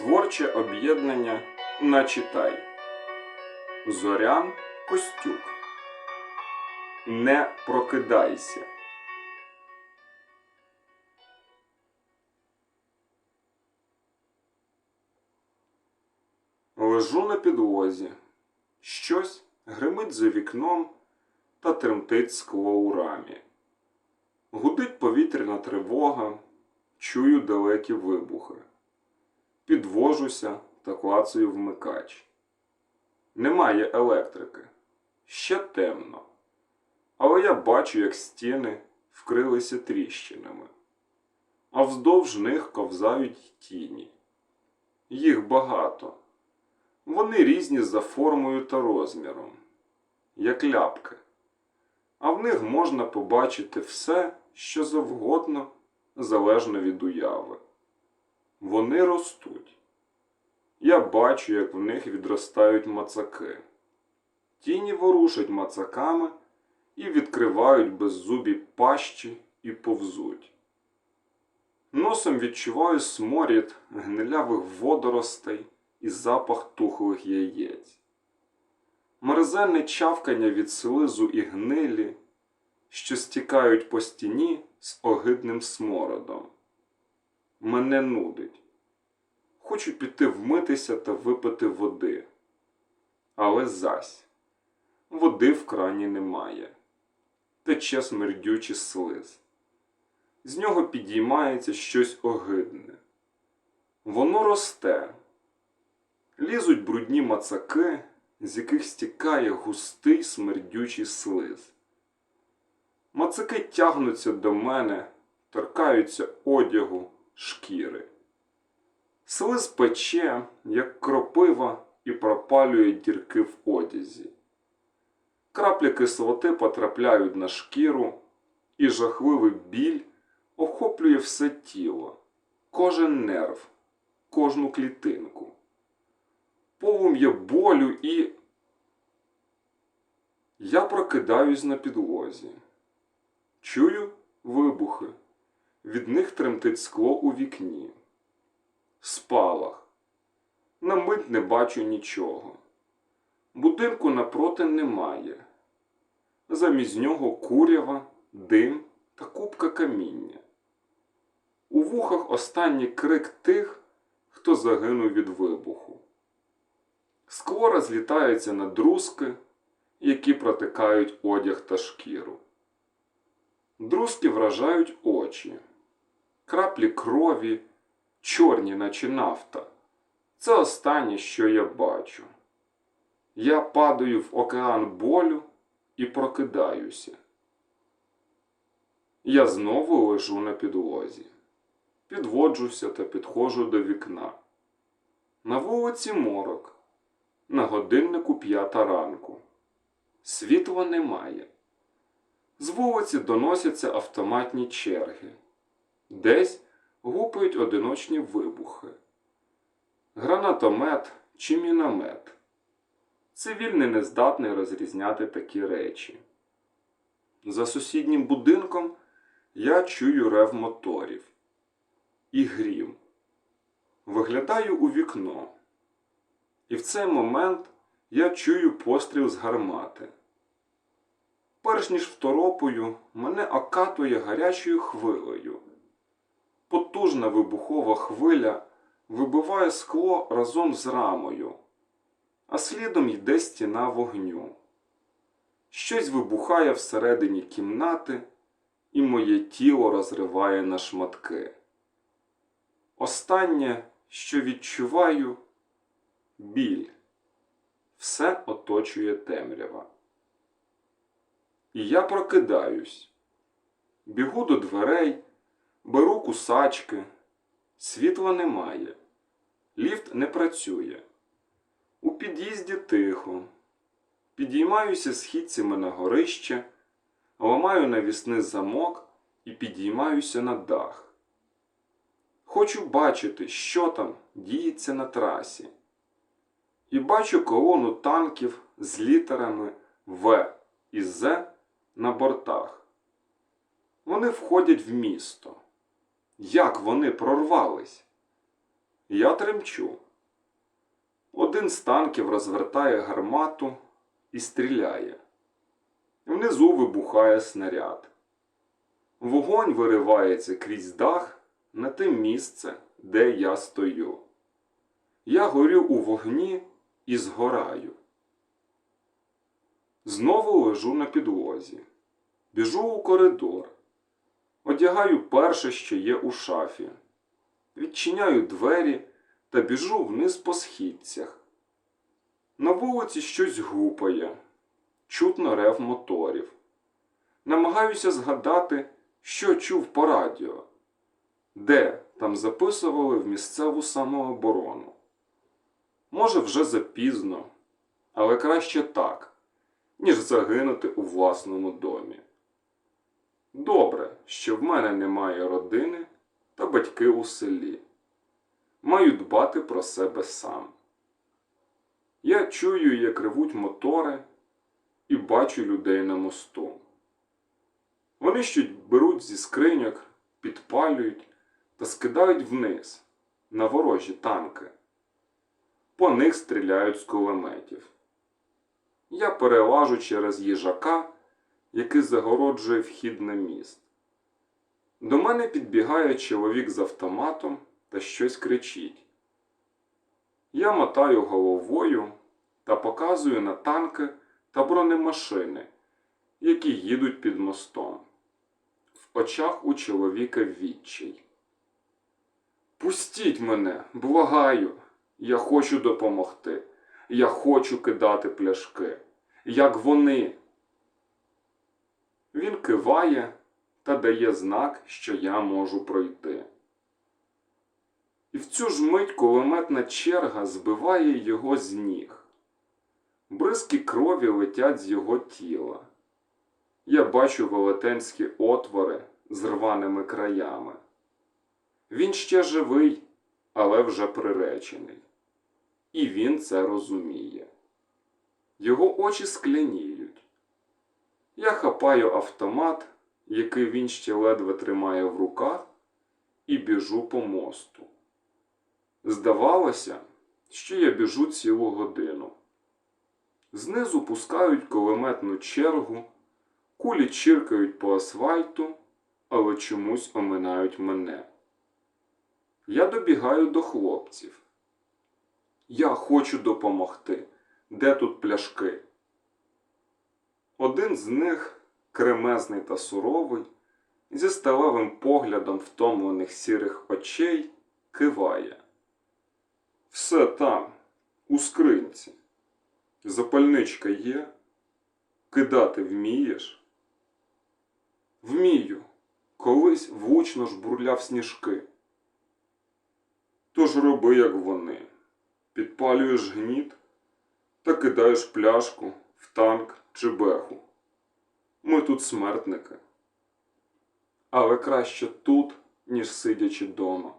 Творче об'єднання Начитай. Зорян Костюк. Не прокидайся. Лежу на підлозі. Щось гримить за вікном та тремтить скло у рамі. Гудить повітряна тривога, чую далекі вибухи. Підвожуся та клацаю вмикач. Немає електрики. Ще темно. Але я бачу, як стіни вкрилися тріщинами, а вздовж них ковзають тіні. Їх багато. Вони різні за формою та розміром, як ляпки. А в них можна побачити все, що завгодно, залежно від уяви. Вони ростуть. Я бачу, як в них відростають мацаки. Тіні ворушать мацаками і відкривають беззубі пащі і повзуть. Носом відчуваю сморід гнилявих водоростей і запах тухлих яєць. Мерзенне чавкання від слизу і гнилі, що стікають по стіні з огидним смородом. Мене нудить. Хочу піти вмитися та випити води. Але зась. Води в крані немає. Тече смердючий слиз. З нього підіймається щось огидне. Воно росте. Лізуть брудні мацаки, з яких стікає густий смердючий слиз. Мацаки тягнуться до мене, торкаються одягу, шкіри. Слиз пече, як кропива, і пропалює дірки в одязі. Краплі кислоти потрапляють на шкіру, і жахливий біль охоплює все тіло, кожен нерв, кожну клітинку. Полум'я болю і. Я прокидаюсь на підлозі. Чую вибухи. Від них тремтить скло у вікні. Спалах. На мить не бачу нічого. Будинку напроти немає. Замість нього курява, дим та купка каміння. У вухах останній крик тих, хто загинув від вибуху. Скло розлітається на друзки, які протикають одяг та шкіру. Друзки вражають очі, краплі крові, чорні, наче нафта. Це останнє, що я бачу. Я падаю в океан болю і прокидаюся. Я знову лежу на підлозі, підводжуся та підходжу до вікна. На вулиці морок, на годиннику п'ята ранку. Світла немає. З вулиці доносяться автоматні черги. Десь гупають одиночні вибухи. Гранатомет чи міномет. Цивільний не здатний розрізняти такі речі. За сусіднім будинком я чую рев моторів і грім. Виглядаю у вікно. І в цей момент я чую постріл з гармати. Перш ніж второпою, мене окатує гарячою хвилею. Потужна вибухова хвиля вибиває скло разом з рамою, а слідом йде стіна вогню. Щось вибухає всередині кімнати, і моє тіло розриває на шматки. Останнє, що відчуваю, біль. Все оточує темрява. І я прокидаюсь, бігу до дверей, беру кусачки, світла немає, ліфт не працює. У під'їзді тихо. Підіймаюся східцями на горище, ламаю навісний замок і підіймаюся на дах. Хочу бачити, що там діється на трасі. І бачу колону танків з літерами В і З на бортах. Вони входять в місто. Як вони прорвались? Я тремчу. Один з танків розвертає гармату і стріляє. Внизу вибухає снаряд. Вогонь виривається крізь дах на те місце, де я стою. Я горю у вогні і згораю. Знову лежу на підлозі. Біжу у коридор. Одягаю перше, що є у шафі. Відчиняю двері та біжу вниз по східцях. На вулиці щось гупає, чутно рев моторів. Намагаюся згадати, що чув по радіо, де там записували в місцеву самооборону. Може, вже запізно, але краще так, ніж загинути у власному домі. Добре, що в мене немає родини та батьки у селі. Маю дбати про себе сам. Я чую, як ревуть мотори, і бачу людей на мосту. Вони щось беруть зі скриньок, підпалюють та скидають вниз на ворожі танки. По них стріляють з кулеметів. Я перелажу через їжака, який загороджує вхід на міст. До мене підбігає чоловік з автоматом та щось кричить. Я мотаю головою та показую на танки та бронемашини, які їдуть під мостом. В очах у чоловіка відчай. Пустіть мене, благаю, я хочу допомогти. Я хочу кидати пляшки, як вони. Він киває та дає знак, що я можу пройти. І в цю ж мить кулеметна черга збиває його з ніг. Бризки крові летять з його тіла. Я бачу велетенські отвори з рваними краями. Він ще живий, але вже приречений. І він це розуміє. Його очі скляніють. Я хапаю автомат, який він ще ледве тримає в руках, і біжу по мосту. Здавалося, що я біжу цілу годину. Знизу пускають кулеметну чергу, кулі чиркають по асфальту, але чомусь оминають мене. Я добігаю до хлопців. Я хочу допомогти. Де тут пляшки? Один з них, кремезний та суровий, зі сталевим поглядом втомлених сірих очей, киває. Все там, у скринці. Запальничка є? Кидати вмієш? Вмію. Колись влучно жбурляв сніжки. Тож роби, як вони. Підпалюєш гніт та кидаєш пляшку в танк чи беху. Ми тут смертники. Але краще тут, ніж сидячи дома.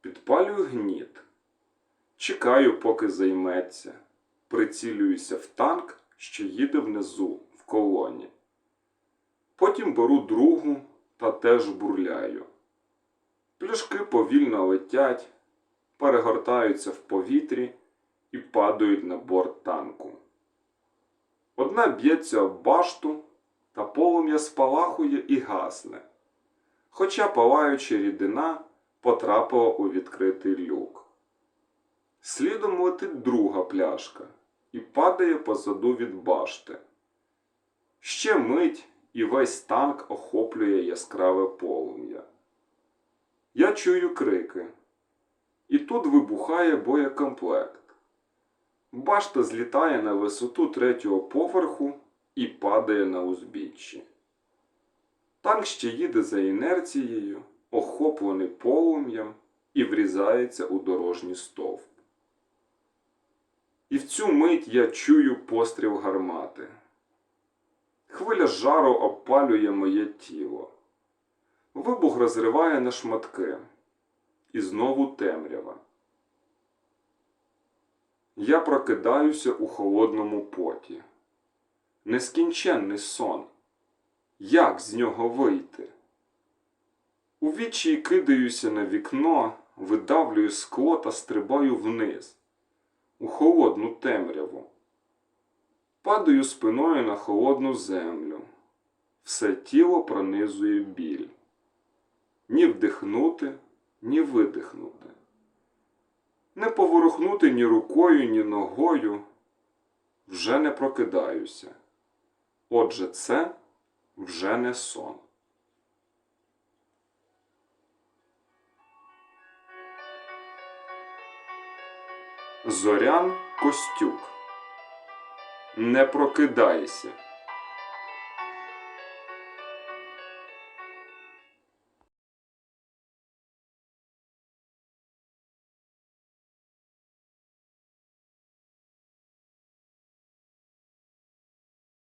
Підпалюю гніт. Чекаю, поки займеться. Прицілююся в танк, що їде внизу в колоні. Потім беру другу та теж бурляю. Пляшки повільно летять, перегортаються в повітрі і падають на борт танку. Одна б'ється об башту, та полум'я спалахує і гасне, хоча палаюча рідина потрапила у відкритий люк. Слідом летить друга пляшка і падає позаду від башти. Ще мить і весь танк охоплює яскраве полум'я. Я чую крики. І тут вибухає боєкомплект. Башта злітає на висоту третього поверху і падає на узбіччі. Танк ще їде за інерцією, охоплений полум'ям і врізається у дорожній стовп. І в цю мить я чую постріл гармати. Хвиля жару обпалює моє тіло. Вибух розриває на шматки. І знову темрява. Я прокидаюся у холодному поті. Нескінченний сон. Як з нього вийти? У вічі кидаюся на вікно, видавлюю скло та стрибаю вниз, у холодну темряву. Падаю спиною на холодну землю. Все тіло пронизує біль. Ні вдихнути, ні видихнути. Не поворухнути ні рукою, ні ногою. Вже не прокидаюся. Отже, це вже не сон. Зорян Костюк. Не прокидайся.